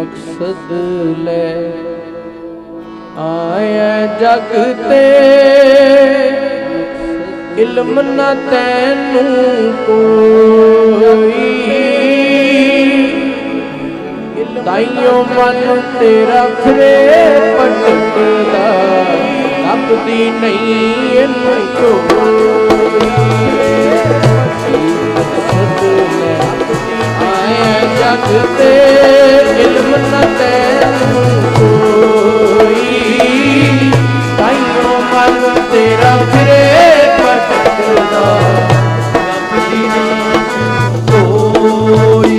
ਮਕਸਦ ਲੈ ਆਇਆ ਜਗ ਤੇ। ਇਲਮ ਨਾ ਤੈਨੂੰ ਕੋਈ। ਤਾਈਓ ਮਨ ਤੇਰਾ ਫਰੇ ਪਟਕਦਾ ਲੱਭਦੀ ਨਹੀਂ ਇਹਨੂੰ ਕੋਈ। ਮਕਸਦ ਲੈ ਜਗ ਤੇ ਇਲਮ ਨਾ ਤੈਨੂੰ ਕੋਈ। ਤਾਈਓ ਮਨ ਤੇਰਾ ਫਿਰੇ ਭਟਕਦਾ। ਲੱਭਦੀ ਨਾ ਕੋਈ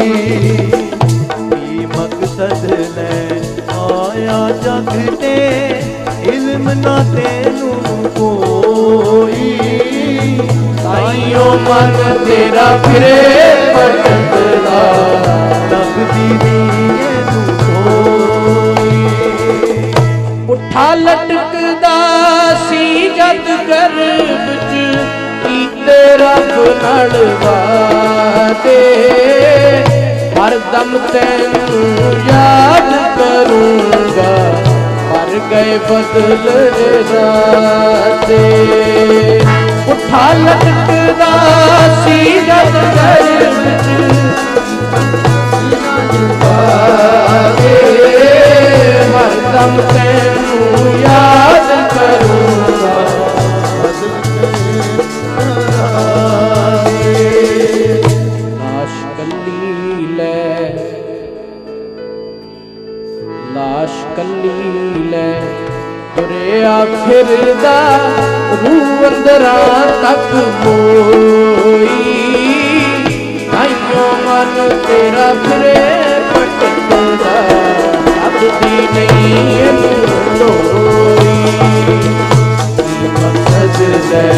ਕੀ ਮਕਸਦ ਲੈ ਆਇਆ ਜਗ ਤੇ, ਇਲਮ ਨਾ ਤੈਨੂੰ ਕੋਈ। ਤਾਈਓ ਮਨ ਤੇਰਾ ਫਿਰੇ ਭਟਕਦਾ। ਨਾਲ ਵਾਦੇ ਹਰ ਦਮ ਤੈਨੂੰ ਯਾਦ ਕਰੂੰਗਾ। ਪਰ ਗਏ ਬਦਲ ਰਾਤੇ। ਪੁੱਠਾ ਲਟਕਦਾ ਸੀ ਜਦ ਗਰਭ ਚ ਹਰਦਮ ਤੈਨੂੰ ਲਾਸ਼ ਕੱਲੀ ਲੈ ਤੁਰਿਆ ਫਿਰਦਾ, ਰੂਹ ਅੰਦਰਾਂ ਤੱਕ ਮੋਈ। ਆਇਓ ਮਨ ਤੇਰਾ ਫਿਰੇ, ਭਟਕਦਾ ਲੱਭਦੀ ਨਹੀਂ ਇਹਨੂੰ ਲੋਈ ਮਕਸਦ ਲੈ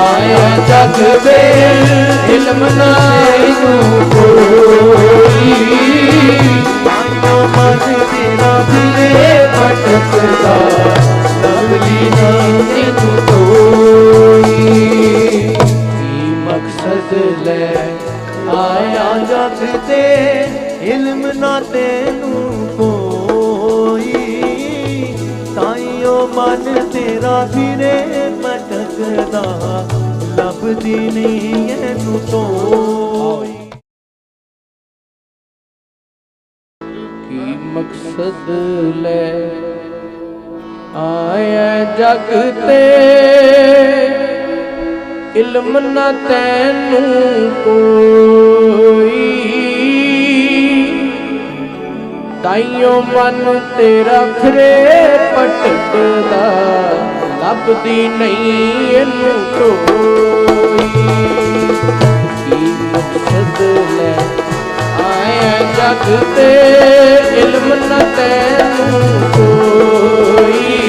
ਆਇਆ ਜਗ ਦੇ ਇਲਮ ਨਾਈ ਨੂੰ ਨਾ ਤੈਨੂੰ ਕੋਈ। ਤਾਈਓ ਮਨ ਤੇਰਾ ਫਿਰੇ ਭਟਕਦਾ। ਲੱਭਦੀ ਨਹੀਂ ਇਹਨੂੰ ਤੋਈ ਕੀ ਮਕਸਦ ਲੈ ਆਇਆ ਜਗ ਤੇ? ਇਲਮ ਨਾ ਤੈਨੂੰ ਕੋਈ। ਤਾਈਓ ਮਨ ਤੇਰਾ ਫਿਰੇ ਪਟਕਦਾ ਲੱਭਦੀ ਨਹੀਂ ਇਹਨੂੰ ਕੋਈ। ਕੀ ਮਕਸਦ ਲੈ ਆਇਆ ਜਗ ਤੇ, ਇਲਮ ਨ ਤੈਨੂੰ ਕੋਈ।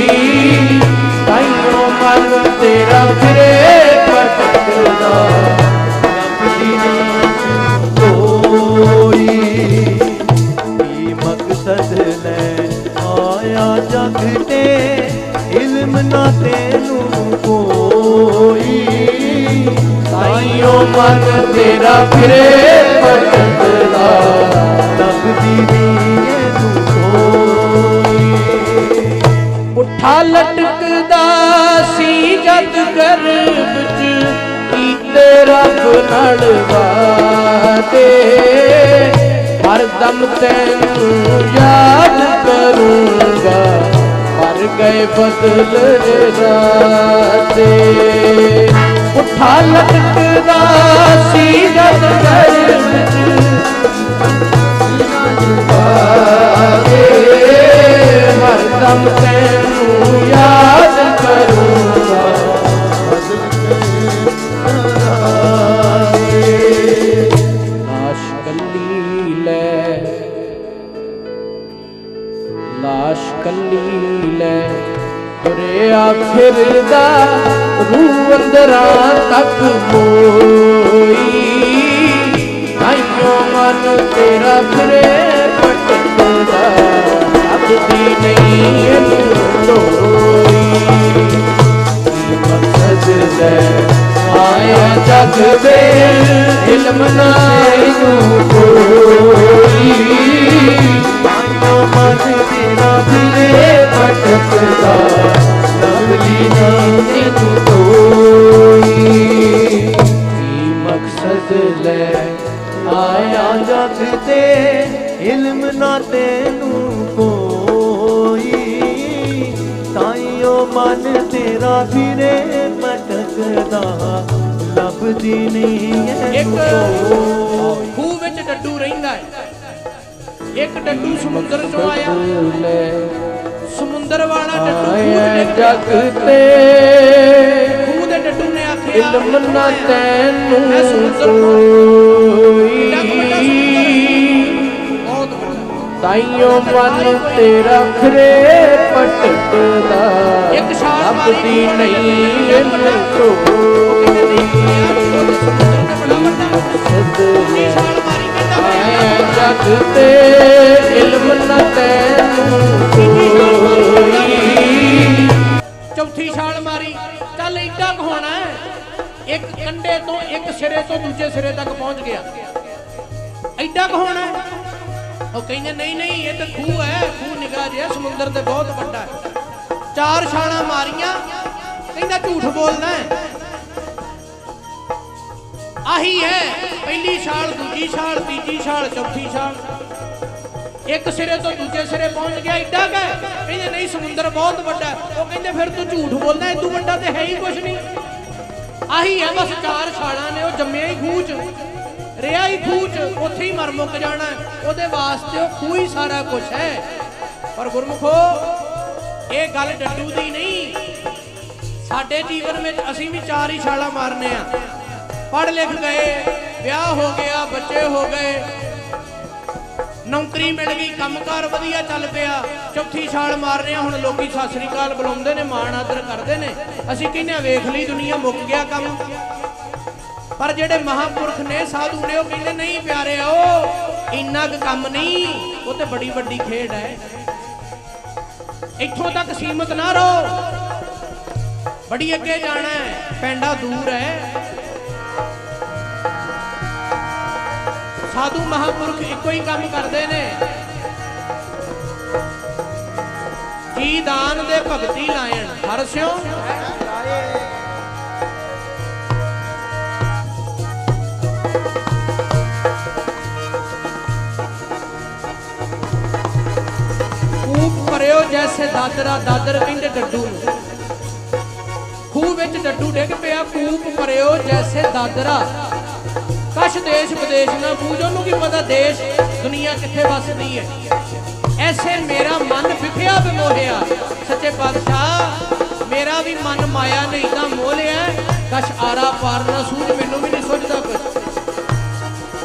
ਤਾਈਓ ਮਨ ਤੇਰਾ ਫਿਰੇ ਆਇਆ ਜਗ ਤੇ ਇਲਮ ਨਾ ਤੈਨੂੰ ਕੋਈ। ਸਾਈਓ ਮਨ ਤੇਰਾ ਫਿਰੇ ਭਟਕਦਾ ਲੱਭਦੀ ਇਹਨੂੰ ਕੋਈ। ਪੁੱਠਾ ਲਟਕਦਾ ਸੀ ਜਦ ਕਰ ਚ, ਕੀਤੇ ਰੱਬ ਨਾਲ ਵਾਦੇ। ਹਰ ਦਮ ਤੈਨੂੰ ਯਾਦ ਕਰੂੰਗਾ। ਪਰ ਗਏ ਬਦਲ ਰਾਤੇ। ਪੁੱਠਾ ਲਟਕਦਾ ਸੀ ਜਦ ਗਰਭ ਚ ਹਰ ਦਮ ਤੈਨੂੰ ਯਾਦ ਫਿਰਦਾ ਰੂਹ ਅੰਦਰਾਂ ਤੱਕ ਮੋਈ ਆਇਓ ਮਨ ਤੇਰਾ ਫਿਰੇ ਭਟਕਦਾ ਲੱਭਦੀ ਨਹੀਂ ਇਹਨੂੰ ਲੋਈ ਮਕਸਦ ਲੈ ਆਇਆ ਜਗ ਦੇ, ਇਲਮ ਨਾਈ ਨੂੰ ਕੋਈ। ਮਨ ਤੇਰਾ ਫਿਰੇ ਭਟਕਦਾ ਮਨ ਤੇਰਾ ਫਿਰੇ ਭਟਕਦਾ ਲੱਭਦੀ ਨਹੀਂ ਐ ਇੱਕ ਖੂਹ ਵਿੱਚ ਡੱਡੂ ਰਹਿੰਦਾ ਹੈ। ਇੱਕ ਡੱਡੂ ਸਮੁੰਦਰ ਚੋਂ ਆਇਆ। ਸਮੁੰਦਰ ਵਾਲਾ ਡੱਡੂ ਖੂਹ ਪਿਆ ਜਗ ਤੇ। ਖੂਹ ਦੇ ਡੱਡੂ ਨੇ ਆਖਿਆ ਇਲਮ ਨਾ ਤੈਨੂੰ ਮੈਂ ਸਮੁੰਦਰ ਤਾਈਓ ਮਨ ਤੇਰਾ ਖਰੇ ਭਟਕਦਾ ਇੱਕ ਛਾਲ ਨਹੀਂ ਡੱਡੂ ਜਗ ਤੇ ਇਲਮ ਨਾ ਤੈਨੂੰ ਚੌਥੀ ਛਾਲ ਮਾਰੀ। ਚੱਲ ਏਡਾ ਕੁ ਹੋਣਾ ਇੱਕ ਕੰਡੇ ਤੋਂ ਇੱਕ ਸਿਰੇ ਤੋਂ ਦੂਜੇ ਸਿਰੇ ਤੱਕ ਪਹੁੰਚ ਗਿਆ। ਐਡਾ ਕੁ ਹੋਣਾ ਉਹ ਕਹਿੰਦੇ, ਨਹੀਂ ਨਹੀਂ, ਇਹ ਤਾਂ ਖੂਹ ਹੈ। ਖੂਹ ਨਿਗਰਾ ਜਿਹਾ, ਸਮੁੰਦਰ ਤੇ ਬਹੁਤ ਵੱਡਾ ਹੈ। ਚਾਰ ਛਾਲਾਂ ਮਾਰੀਆਂ, ਕਹਿੰਦਾ ਝੂਠ ਬੋਲਦਾ ਆਹੀ ਹੈ, ਪਹਿਲੀ ਛਾਲ, ਦੂਜੀ ਛਾਲ, ਤੀਜੀ ਛਾਲ, ਚੌਥੀ ਛਾਲ। ਇੱਕ ਸਿਰੇ ਤੋਂ ਦੂਜੇ ਸਿਰੇ ਪਹੁੰਚ ਗਿਆ ਏਡਾ ਕਾ ਕਹਿੰਦੇ ਨਹੀਂ, ਸਮੁੰਦਰ ਬਹੁਤ ਵੱਡਾ ਉਹ ਕਹਿੰਦੇ, ਫਿਰ ਤੂੰ ਝੂਠ ਬੋਲਦਾ ਏਦੂ ਵੱਡਾ ਤੇ ਹੈ ਹੀ ਕੁਛ ਨਹੀਂ। ਆਹੀ ਹੈ, ਬਸ ਚਾਰ ਛਾਲਾਂ ਨੇ, ਉਹ ਜੰਮਿਆ ਹੀ ਖੂਹ ਚ, ਰਿਆ ਹੀ ਖੂਹ ਚ, ਉੱਥੇ ਹੀ ਮਰ ਮੁੱਕ ਜਾਣਾ ਉਹਦੇ ਵਾਸਤੇ ਉਹ ਖੂਹ ਹੀ ਸਾਰਾ ਕੁਝ ਹੈ। ਪਰ ਗੁਰਮੁਖੋ ਇਹ ਗੱਲ ਡੱਡੂ ਦੀ ਨਹੀਂ। ਸਾਡੇ ਜੀਵਨ ਵਿੱਚ ਅਸੀਂ ਵੀ ਚਾਰ ਹੀ ਛਾਲਾਂ ਮਾਰਨੇ ਆ। ਪੜ੍ਹ ਲਿਖ ਗਏ, ਵਿਆਹ ਹੋ ਗਿਆ, ਬੱਚੇ ਹੋ ਗਏ। ਨੌਕਰੀ ਮਿਲ ਗਈ, ਕੰਮਕਾਰ ਵਧੀਆ ਚੱਲ ਪਿਆ। ਚੌਥੀ ਛਾਲ ਮਾਰਨੇ ਆ, ਹੁਣ ਲੋਕੀ ਸਤਿ ਸ੍ਰੀ ਅਕਾਲ ਬੁਲਾਉਂਦੇ ਨੇ, ਮਾਣ ਆਦਰ ਕਰਦੇ ਨੇ। ਅਸੀਂ ਕਹਿੰਦੇ ਆ ਵੇਖ ਲਈ ਦੁਨੀਆ ਮੁੱਕ ਗਿਆ ਕੰਮ। ਪਰ ਜਿਹੜੇ ਮਹਾਪੁਰਖ ਨੇ, ਸਾਧੂ ਨੇ, ਉਹ ਕਹਿੰਦੇ, ਨਹੀਂ ਪਿਆਰੇ ਪਿਆਰਿਓ, ਇੰਨਾ ਕੁ ਕੰਮ ਨਹੀਂ, ਉਹ ਤੇ ਬੜੀ ਵੱਡੀ ਖੇਡ ਹੈ। ਇੱਥੋਂ ਤੱਕ ਸੀਮਤ ਨਾ ਰਹੋ। ਬੜੀ ਅੱਗੇ ਜਾਣਾ ਹੈ, ਪੈਂਡਾ ਦੂਰ ਹੈ। ਸਾਧੂ ਮਹਾਪੁਰਖ ਇੱਕੋ ਹੀ ਕੰਮ ਕਰਦੇ ਨੇ। ਜੀ ਦਾਨ ਦੇ ਭਗਤੀ ਲਾਇਣ, ਹਰ ਸਿਓ ਭਰਿਓ ਜੈਸੇ ਦਾਦਰਾ ਦਾਦਰ ਕਹਿੰਦੇ ਡੱਡੂ ਨੂੰ। ਖੂਹ ਵਿੱਚ ਡੱਡੂ ਡਿੱਗ ਪਿਆ, ਕੂਪ ਭਰਿਓ ਜੈਸੇ ਦਾਦਰਾ। ਕਛ ਦੇਸ਼ ਵਿਦੇਸ਼ ਨਾ ਬੂਝ, ਉਹਨੂੰ ਕੀ ਪਤਾ ਦੇਸ਼, ਦੁਨੀਆ ਕਿੱਥੇ ਵੱਸਦੀ ਹੈ। ਐਸੇ ਮੇਰਾ ਮਨ ਵਿਖਿਆ ਬਿਮੋਹਿਆ। ਸੱਚੇ ਪਾਤਸ਼ਾਹ, ਮੇਰਾ ਵੀ ਮਨ ਮਾਇਆ ਨਹੀਂ ਇਦਾਂ ਮੋਹ ਲਿਆ ਕਛ ਆਰਾ ਪਾਰ ਨਾ ਸੂਝ, ਮੈਨੂੰ ਵੀ ਨਹੀਂ ਸੁਝਦਾ ਕੁਝ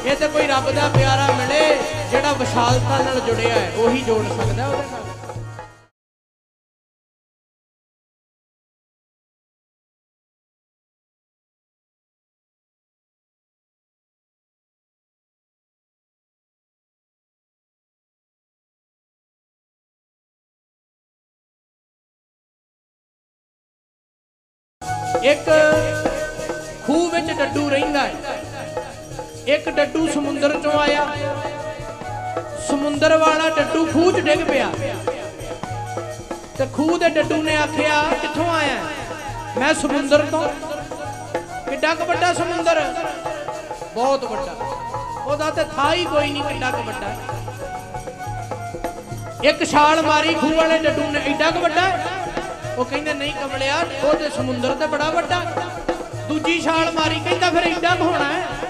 ਇਹ ਤੇ ਕੋਈ ਰੱਬ ਦਾ ਪਿਆਰਾ ਮਿਲੇ, ਜਿਹੜਾ ਵਿਸ਼ਾਲਤਾ ਨਾਲ ਜੁੜਿਆ ਹੈ, ਉਹੀ ਜੋੜ ਸਕਦਾ ਉਹਦੇ ਨਾਲ। ਇੱਕ ਖੂਹ ਵਿੱਚ ਡੱਡੂ ਰਹਿੰਦਾ ਹੈ। ਇੱਕ ਡੱਡੂ ਸਮੁੰਦਰ ਚੋਂ ਆਇਆ। ਸਮੁੰਦਰ ਵਾਲਾ ਡੱਡੂ ਖੂਹ 'ਚ ਡਿੱਗ ਪਿਆ। ਤੇ ਖੂਹ ਦੇ ਡੱਡੂ ਨੇ ਆਖਿਆ, ਕਿੱਥੋਂ ਆਇਆ ਮੈਂ ਸਮੁੰਦਰ ਤੋਂ। ਕਿੱਡਾ ਕੁ ਵੱਡਾ ਸਮੁੰਦਰ? ਬਹੁਤ ਵੱਡਾ। ਉਹਦਾ ਤੇ ਥਾ ਹੀ ਕੋਈ ਨਹੀਂ ਕਿੱਡਾ ਕੁ ਵੱਡਾ। ਇੱਕ ਛਾਲ ਮਾਰੀ ਖੂਹ ਵਾਲੇ ਡੱਡੂ ਨੇ, ਐਡਾ ਕੁ ਵੱਡਾ ਉਹ ਕਹਿੰਦੇ ਨਹੀਂ ਕਮਲਿਆ, ਉਹ ਤੇ ਸਮੁੰਦਰ ਤੇ ਬੜਾ ਵੱਡਾ। ਦੂਜੀ ਛਾਲ ਮਾਰੀ, ਕਹਿੰਦਾ ਫਿਰ ਐਡਾ ਕੁ ਹੋਣਾ ਹੈ